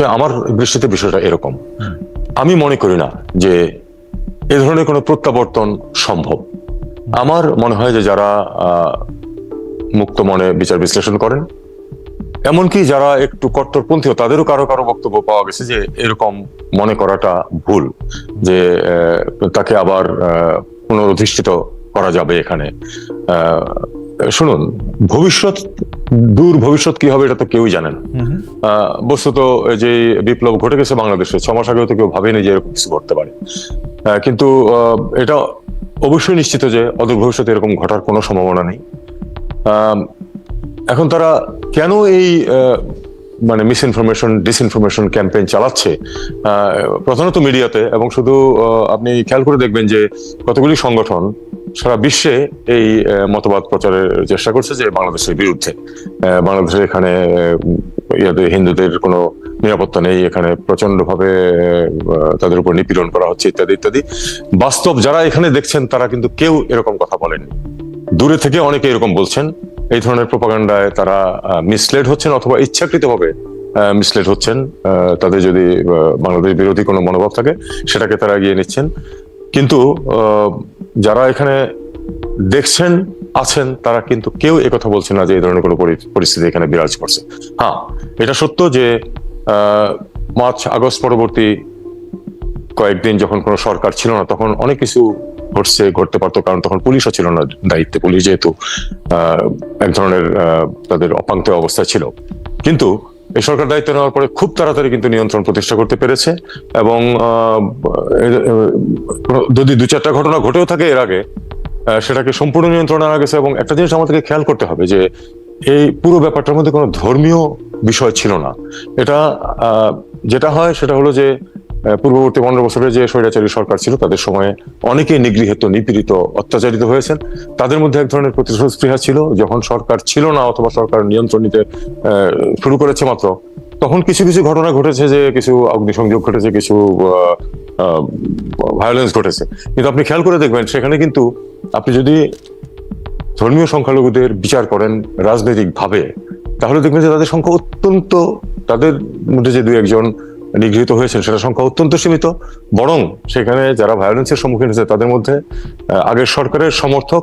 হচ্ছে আমার দৃষ্টিতে বিষয়টা এরকম। আমি মনে করি না যে এ ধরনের কোনো প্রত্যাবর্তন সম্ভব। আমার মনে হয় যে যারা মুক্ত মনে বিচার বিশ্লেষণ করেন, এমনকি যারা একটু কট্টরপন্থীও তাদেরও কারও কারও বক্তব্য পাওয়া গেছে যে এরকম মনে করাটা ভুল, যে তাকে আবার পুনরধিষ্ঠিত করা যাবে এখানে। শুনুন ভবিষ্যৎ দূর ভবিষ্যৎ কি হবে এটা তো কেউই জানেন। আহ, বস্তুত যে বিপ্লব ঘটে গেছে বাংলাদেশে ছ মাস আগেও তো কেউ ভাবেনি যে এরকম কিছু ঘটতে পারে। কিন্তু এটা অবশ্যই নিশ্চিত যে অদূর ভবিষ্যতে এরকম ঘটার কোনো সম্ভাবনা নেই। এখন তারা কেন এই মানে মিস ইনফরমেশন ডিসইনফরমেশন ক্যাম্পেইন চালাচ্ছে? আহ, প্রধানত মিডিয়াতে এবং শুধু আপনি খেয়াল করে দেখবেন যে কতগুলি সংগঠন সারা বিশ্বে এই মতবাদ প্রচারের চেষ্টা করছে যে বাংলাদেশের বিরুদ্ধে। আহ, বাংলাদেশে এখানে হিন্দুদের কোনো নিরাপত্তা নেই এখানে প্রচণ্ড ভাবে তাদের উপর নিপীড়ন করা হচ্ছে ইত্যাদি ইত্যাদি। বাস্তব যারা এখানে দেখছেন তারা কিন্তু কেউ এরকম কথা বলেননি। দূরে থেকে অনেকে এরকম বলছেন এই ধরনের প্রপাগান্ডায় তারা মিসলেড হচ্ছেন অথবা ইচ্ছাকৃতভাবে মিসলেড হচ্ছেন। তাদের যদি বাংলাদেশ বিরোধী কোনো মনোভাব থাকে সেটাকে তারা এগিয়ে নিচ্ছেন। কিন্তু যারা এখানে দেখছেন, আছেন, তারা কিন্তু কেউ একথা বলছে না যে এই ধরনের কোনো পরিস্থিতি এখানে বিরাজ করছে। হ্যাঁ এটা সত্য যে মার্চ, আগস্ট পরবর্তী কয়েকদিন যখন কোনো সরকার ছিল না, তখন অনেক কিছু ঘটছে, ঘটতে পারতো, কারণ তখন পুলিশও ছিল না দায়িত্বে। পুলিশ যেহেতু এক ধরনের তাদের অপাঙ্ক্ত অবস্থা ছিল। কিন্তু এই সরকার দায়িত্ব নেওয়ার পরে খুব তাড়াতাড়ি কিন্তু নিয়ন্ত্রণ প্রতিষ্ঠা করতে পেরেছে এবং যদি দু চারটা ঘটনা ঘটেও থাকে এর আগে সেটাকে সম্পূর্ণ নিয়ন্ত্রণে আনা গেছে এবং একটা জিনিস আমাদেরকে খেয়াল করতে হবে যে এই পুরো ব্যাপারটার মধ্যে কোনো ধর্মীয় বিষয় ছিল না। এটা যেটা হয় সেটা হলো যে পূর্ববর্তী পনেরো বছরে যে স্বৈরাচারী সরকার ছিল, তাদের সময়ে অনেকেই নিগৃহীত, নিপীড়িত, অত্যাচারিত হয়েছেন। তাদের মধ্যে এক ধরনের প্রতিশোধ স্পৃহা ছিল। যখন সরকার ছিল না অথবা সরকার নিয়ন্ত্রণ নিতে শুরু করেছে মাত্র, তখন কিছু কিছু ঘটনা ঘটেছে যে কিছু অগ্নিসংযোগ ঘটেছে, কিছু ভায়োলেন্স ঘটেছে। কিন্তু আপনি খেয়াল করে দেখবেন, সেখানে কিন্তু আপনি যদি ধর্মীয় সংখ্যালঘুদের বিচার করেন রাজনৈতিকভাবে, তাহলে দেখবেন যে তাদের সংখ্যা অত্যন্ত, তাদের মধ্যে যে দু একজন নিগৃহীত হয়েছেন সেটা সংখ্যা অত্যন্ত সীমিত। বরং সেখানে যারা ভায়োলেন্সের সম্মুখীন হয়েছে তাদের মধ্যে আগের সরকারের সমর্থক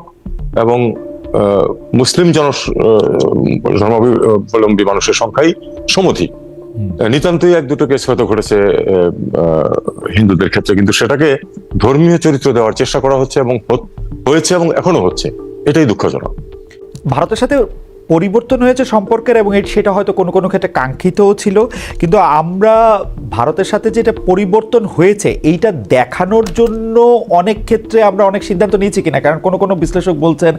এবং মুসলিম জন ধর্মাবলম্বী মানুষের সংখ্যাই সমধিক। নিতান্তই এক দুটো কেস হয়তো ঘটেছে হিন্দুদের ক্ষেত্রে। কিন্তু সেটাকে ধর্মীয় চরিত্র দেওয়ার চেষ্টা করা হচ্ছে এবং হয়েছে এবং এখনও হচ্ছে। এটাই দুঃখজনক। ভারতের সাথে পরিবর্তন হয়েছে সম্পর্কের এবং সেটা হয়তো কোনো কোনো ক্ষেত্রে কাঙ্ক্ষিতও ছিল। কিন্তু আমরা ভারতের সাথে যেটা পরিবর্তন হয়েছে এইটা দেখানোর জন্য অনেক ক্ষেত্রে আমরা অনেক সিদ্ধান্ত নিয়েছি কিনা। কারণ কোনো কোনো বিশ্লেষক বলছেন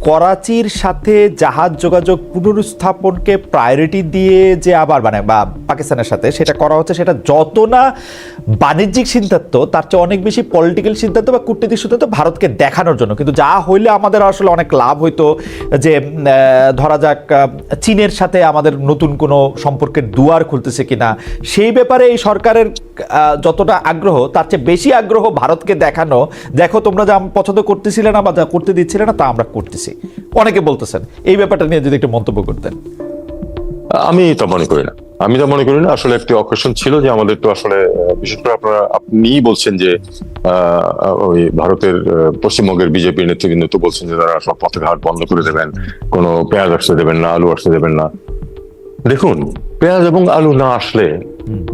করাচির সাথে জাহাজ যোগাযোগ পুনরুস্থাপনকে প্রায়োরিটি দিয়ে যে আবার মানে বা পাকিস্তানের সাথে সেটা করা হচ্ছে সেটা যত না বাণিজ্যিক সিদ্ধান্ত তার চেয়ে অনেক বেশি পলিটিক্যাল সিদ্ধান্ত বা কূটনীতিক সিদ্ধান্ত ভারতকে দেখানোর জন্য। কিন্তু যা হইলে আমাদের আসলে অনেক লাভ হইতো যে আহ, ধরা যাক চীনের সাথে আমাদের নতুন কোনো সম্পর্কের দুয়ার খুলতেছে কিনা। সেই ব্যাপারে এই সরকারের যতটা আগ্রহ, তার চেয়ে বেশি আগ্রহ ভারতকে দেখানো। দেখো তোমরা যা পছন্দ করতেছিলে না বা যা করতে দিচ্ছিলে না, তা আমরা করতেছি। অনেকে বলতেছেন, এই ব্যাপারটা নিয়ে যদি একটু মন্তব্য করতেন। আমি তো মনে করি না। আমি তা মনে করি না। আসলে একটি অকেশন ছিল যে আমাদের তো আসলে বিশেষ করে আপনারা, আপনিই বলছেন যে ওই ভারতের পশ্চিমবঙ্গের বিজেপি নেতৃবৃন্দ তো বলছেন যে তারা সব পথে ঘাট বন্ধ করে দেবেন, কোনো পেঁয়াজ আসতে দেবেন না, আলু আসতে দেবেন না। দেখুন, পেঁয়াজ এবং আলু না আসলে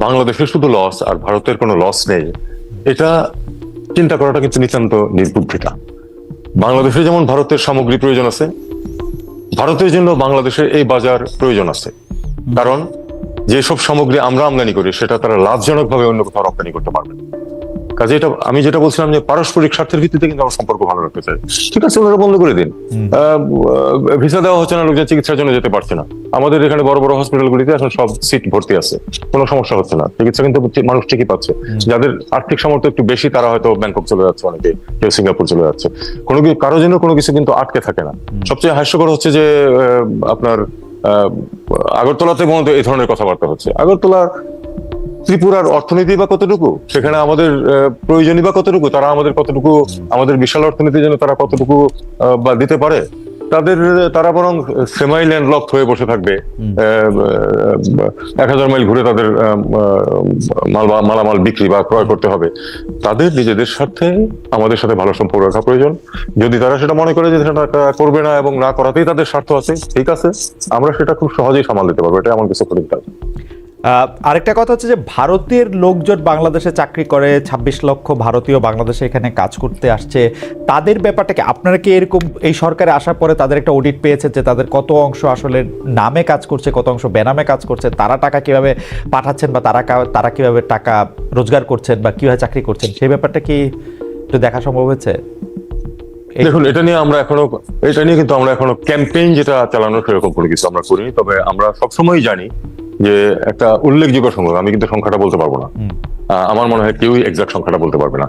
বাংলাদেশের শুধু লস আর ভারতের কোনো লস নেই, এটা চিন্তা করাটা কিন্তু নিতান্ত নির্বুদ্ধিতা বাংলাদেশে যেমন ভারতের সামগ্রী প্রয়োজন আছে, ভারতের জন্য বাংলাদেশের এই বাজার প্রয়োজন আছে। কারণ যেসব সামগ্রী আমরা আমদানি করি সেটা তারা লাভজনকভাবে অন্য কোথাও রপ্তানি করতে পারবে কাজে এটা আমি যেটা বলছিলাম যে পারস্পরিক স্বার্থের ভিত্তিতে কিন্তু আমার সম্পর্ক ভালো রাখতে চাই। ঠিক আছে ওনারা বন্ধ করে দিন। ভিসা দেওয়া হচ্ছে না লোকজন চিকিৎসার জন্য যেতে পারছে না। আমাদের এখানে বড় বড় হসপিটালগুলিতে এখন সব সিট ভর্তি আছে। কোনো সমস্যা হচ্ছে না। চিকিৎসা কিন্তু মানুষ ঠিকই পাচ্ছে। যাদের আর্থিক সামর্থ্য একটু বেশি তারা হয়তো ব্যাংকক চলে যাচ্ছে অনেকে কেউ সিঙ্গাপুর চলে যাচ্ছে। কোনো কারোর জন্য কোনো কিছু কিন্তু আটকে থাকে না। সবচেয়ে হাস্যকর হচ্ছে যে আপনার আগরতলাতে মূলত এই ধরনের কথাবার্তা হচ্ছে। আগরতলা ত্রিপুরার অর্থনীতি বা কতটুকু? সেখানে আমাদের আহ, প্রয়োজনই বা কতটুকু? তারা আমাদের কতটুকু আমাদের বিশাল অর্থনীতির জন্য তারা কতটুকু বা দিতে পারে? তাদের তারা বরং সেমাই ল্যান্ডলক হয়ে বসে থাকবে। এক হাজার মাইল ঘুরে তাদের মালামাল বিক্রি বা ক্রয় করতে হবে। তাদের নিজেদের সাথে আমাদের সাথে ভালো সম্পর্ক রাখা প্রয়োজন। যদি তারা সেটা মনে করে যে সেটা করবে না এবং না করাতেই তাদের স্বার্থ আছে ঠিক আছে আমরা সেটা খুব সহজেই সামাল দিতে পারব এটা আমার কিছু কঠিন কাজ আরেকটা কথা হচ্ছে যে ভারতের লোকজন বাংলাদেশে চাকরি করে ২৬ লক্ষ ভারতীয় বাংলাদেশে এখানে কাজ করতে আসছে। তাদের ব্যাপারটাকে আপনারা কি এরকম এই সরকারে আসার পরে তাদের একটা অডিট পেয়েছে যে তাদের কত অংশ আসলে নামে কাজ করছে, কত অংশ বেনামে কাজ করছে, তারা টাকা কীভাবে পাঠাচ্ছেন বা তারা তারা কীভাবে টাকা রোজগার করছেন বা কীভাবে চাকরি করছেন? সেই ব্যাপারটা কি একটু দেখা সম্ভব হয়েছে? দেখুন, এটা নিয়ে আমরা এখনও, এটা নিয়ে কিন্তু আমরা এখনও ক্যাম্পেইন যেটা চালানো সেরকম কোনো কিছু আমরা করিনি। তবে আমরা সবসময় জানি যে একটা উল্লেখযোগ্য সংখ্যক আমি কিন্তু সংখ্যাটা বলতে পারব না। আহ, আমার মনে হয় কেউই এক্সাক্ট সংখ্যাটা বলতে পারবে না।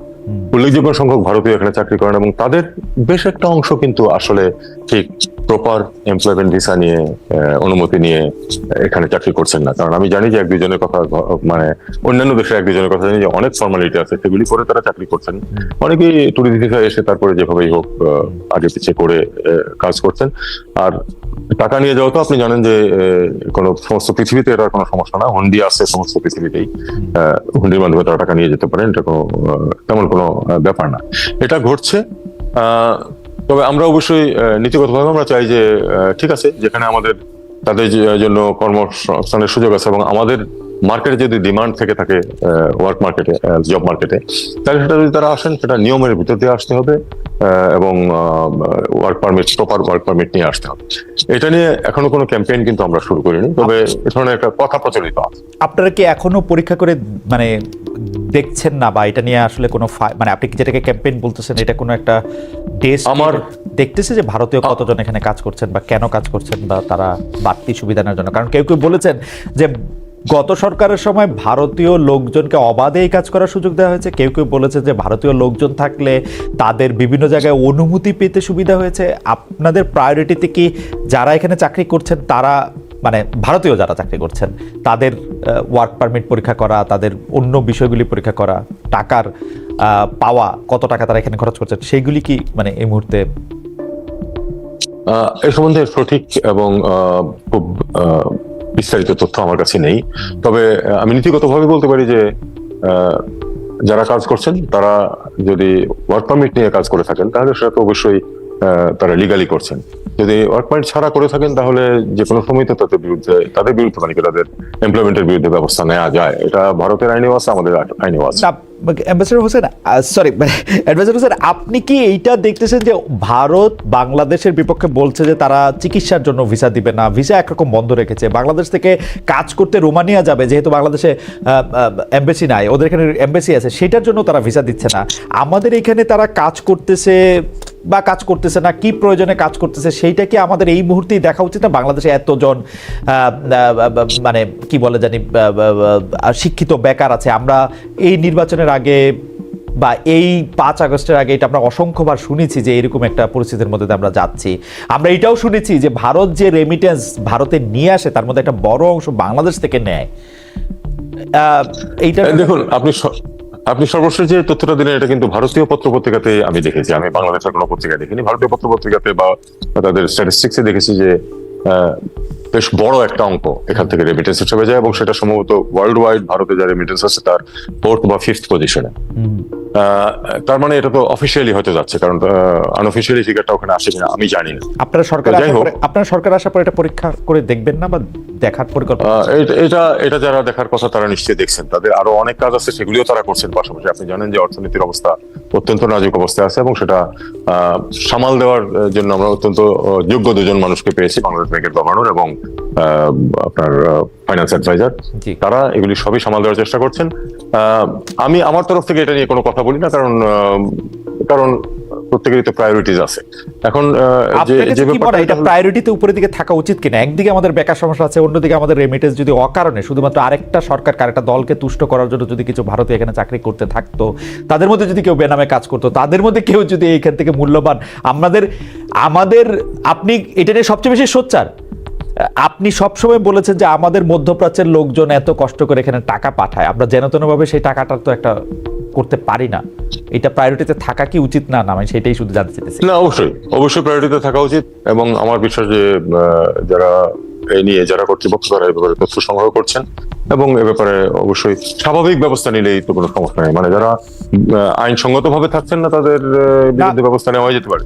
উল্লেখযোগ্য সংখ্যক ভারতীয় এখানে চাকরি করেন এবং তাদের বেশ একটা অংশ কিন্তু আসলে ঠিক প্রপার এমপ্লয়মেন্ট ভিসা নিয়ে অনুমতি নিয়ে এখানে চাকরি করছেন না। কারণ আমি জানি যে এক দুজনের কথা মানে অন্যান্য দেশের এক দুজনের কথা জানি যে অনেক ফর্মালিটি আছে, সেগুলি করে তারা চাকরি করছেন। অনেকেই টুরিস্ট ভিসা এসে তারপরে যেভাবেই হোক আগে পিছিয়ে করে কাজ করছেন। আর টাকা নিয়ে যাওয়া তো আপনি জানেন যে কোনো সমস্ত পৃথিবীতে এটা কোনো সমস্যা না। হুন্ডি আছে সমস্ত পৃথিবীতেই। হুন্ডির মাধ্যমে তারা টাকা নিয়ে যেতে পারেন, এটা কোনো তেমন কোনো ব্যাপার না। এটা ঘটছে তবে আমরা অবশ্যই নীতিগত নীতিগতভাবে আমরা চাই যে ঠিক আছে, যেখানে আমাদের তাদের জন্য কর্মসংস্থানের সুযোগ আছে এবং আমাদের মার্কেটে যদি ডিমান্ড থেকে থাকে ওয়ার্ক মার্কেটে জব মার্কেটে তাহলে সেটা যদি তারা আসেন সেটা নিয়মের ভিতর দিয়ে আসতে হবে এবং work permit proper work permit নিয়ে আসতে হবে। এটা নিয়ে এখনও কোনো ক্যাম্পেইন কিন্তু আমরা শুরু করিনি তবে এ ধরনের একটা কথা প্রচলিত আছে। আপনারা কি এখনও পরীক্ষা করে মানে দেখছেন না বা এটা নিয়ে আসলে কোনো মানে আপনি যেটাকে ক্যাম্পেইন বলতেছেন এটা কোনো একটা দেশ আমার- দেখতেছে যে ভারতীয় কতজন এখানে কাজ করছেন বা কেন কাজ করছেন বা তারা বাড়তি সুবিধা নেওয়ার জন্য? কারণ কেউ কেউ বলেছেন যে গত সরকারের সময় ভারতীয় লোকজনকে অবাধে এই কাজ করার সুযোগ দেওয়া হয়েছে। কেউ কেউ বলেছে যে ভারতীয় লোকজন থাকলে তাদের বিভিন্ন জায়গায় অনুমতি পেতে সুবিধা হয়েছে। আপনাদের প্রায়োরিটিতে কি যারা এখানে চাকরি করছেন, তারা মানে ভারতীয় যারা চাকরি করছেন, তাদের ওয়ার্ক পারমিট পরীক্ষা করা, তাদের অন্য বিষয়গুলি পরীক্ষা করা, টাকার পাওয়া, কত টাকা তারা এখানে খরচ করছেন, সেইগুলি কি মানে এই মুহূর্তে এই সম্বন্ধে সঠিক এবং খুব বিস্তারিত তথ্য আমার কাছে নেই। তবে আমি নীতিগতভাবে বলতে পারি যে যারা কাজ করছেন, তারা যদি ওয়ার্ক পারমিট নিয়ে কাজ করে থাকেন, তাহলে সেটা তো অবশ্যই তারা লিগালি করছেন। যদি ওয়ার্ক পারমিট ছাড়া করে থাকেন, তাহলে যে কোনো সময় তো তাদের বিরুদ্ধে তাদের বিরুদ্ধে মানে তাদের এমপ্লয়মেন্টের বিরুদ্ধে ব্যবস্থা নেওয়া যায়। এটা ভারতের আইনেও আছে, আমাদের আইনেও আছে। Ambassador Hossain sorry adviser Hossain আপনি কি এইটা দেখতেছেন যে ভারত বাংলাদেশের বিপক্ষে বলছে যে তারা চিকিৎসার জন্য ভিসা দিবে না? ভিসা একরকম বন্ধ রেখেছে। বাংলাদেশ থেকে কাজ করতে রোমানিয়া যাবে, যেহেতু বাংলাদেশে অ্যাম্বাসি নাই, ওদের এখানে অ্যাম্বাসি আছে, সেটার জন্য তারা ভিসা দিচ্ছে না। আমাদের এখানে তারা কাজ করতেছে বা কাজ করতেছে না, কি প্রয়োজনে কাজ করতেছে, সেইটা কি আমাদের এই মুহূর্তেই দেখা উচিত না? বাংলাদেশে এতজন মানে কি বলে জানি শিক্ষিত বেকার আছে। আমরা এই নির্বাচনের আগে বা এই পাঁচ আগস্টের আগে এটা আমরা অসংখ্যবার শুনেছি যে এরকম একটা পরিস্থিতির মধ্যে আমরা যাচ্ছি। আমরা এটাও শুনেছি যে ভারত যে রেমিটেন্স ভারতে নিয়ে আসে, তার মধ্যে একটা বড় অংশ বাংলাদেশ থেকে নেয়। এইটা দেখুন, আপনি আপনি সর্বশেষ যে তথ্যটা দিলেন এটা কিন্তু ভারতীয় পত্র পত্রিকাতে আমি দেখেছি। আমি বাংলাদেশের কোনো পত্রিকায় দেখিনি। ভারতীয় পত্র পত্রিকাতে বা তাদের স্ট্যাটিস্টিক্সে দেখেছি যে বেশ বড় একটা অঙ্ক এখান থেকে রেমিটেন্স হিসেবে যায় এবং সেটা সম্ভবত ওয়ার্ল্ড ওয়াইড ভারতে যা রেমিটেন্স আছে তার ফোর্থ বা ফিফথ পজিশনে। তার মানে এটা তো অফিসিয়ালি হতে যাচ্ছে কারণ আনঅফিসিয়ালি ফিগারটা ওখানে আসে কিনা আমি জানি না। আপনারা সরকার আপনারা সরকার আসার পরে এটা পরীক্ষা করে দেখবেন না বা দেখার পরিকল্পনা এটা- এটা এটা যারা দেখার কথা তারা নিশ্চয়ই দেখছেন। তাদের আরও অনেক কাজ আছে সেগুলিও তারা করছেন পাশাপাশি। আপনি জানেন যে অর্থনীতির অবস্থা অত্যন্ত নাজুক অবস্থায় আছে এবং সেটা সামাল দেওয়ার জন্য আমরা অত্যন্ত যোগ্য দুজন মানুষকে পেয়েছি বাংলাদেশ ব্যাংকের গভর্নর এবং আপনার ফাইন্যান্স অ্যাডভাইজার। তারা এগুলি সবই সামাল দেওয়ার চেষ্টা করছেন। আমি আমার তরফ থেকে এটা নিয়ে কোনো কথা বলি না কারণ কারণ প্রত্যেকেরই তো প্রায়োরিটিজ আছে। এখন যে এটা প্রায়োরিটিতে উপরের দিকে থাকা উচিত কিনা? একদিকে আমাদের বেকার সমস্যা আছে অন্যদিকে আমাদের রেমিটেন্স যদি অকারণে শুধুমাত্র আরেকটা সরকার আরেকটা দলকে তুষ্ট করার জন্য যদি কিছু ভারতীয় এখানে চাকরি করতে থাকতো তাদের মধ্যে যদি কেউ বেনামে কাজ করতো তাদের মধ্যে কেউ যদি এইখান থেকে মূল্যবান আমাদের আমাদের আপনি এটা নিয়ে সবচেয়ে বেশি সোচ্চার। আপনি সবসময় বলেছেন যে আমাদের মধ্যপ্রাচ্যের লোকজন এত কষ্ট করে এখানে টাকা পাঠায়। আমরা যেন তেনভাবে সেই টাকাটা তো একটা করতে পারি না। এটা প্রায়োরিটিতে থাকা কি উচিত? না না আমি সেটাই শুধু জানতে চাইতেছি। না অবশ্যই। অবশ্যই প্রায়োরিটিতে থাকা উচিত এবং আমার বিশ্বাস যে আহ, যারা এই নিয়ে যারা কর্তৃপক্ষ তারা এই ব্যাপারে তথ্য সংগ্রহ করছেন এবং এ ব্যাপারে অবশ্যই স্বাভাবিক ব্যবস্থা নিলেই তো কোনো সমস্যা নেই। মানে যারা আইনসঙ্গত ভাবে থাকছেন না তাদের বিরুদ্ধে ব্যবস্থা নেওয়া যেতে পারে।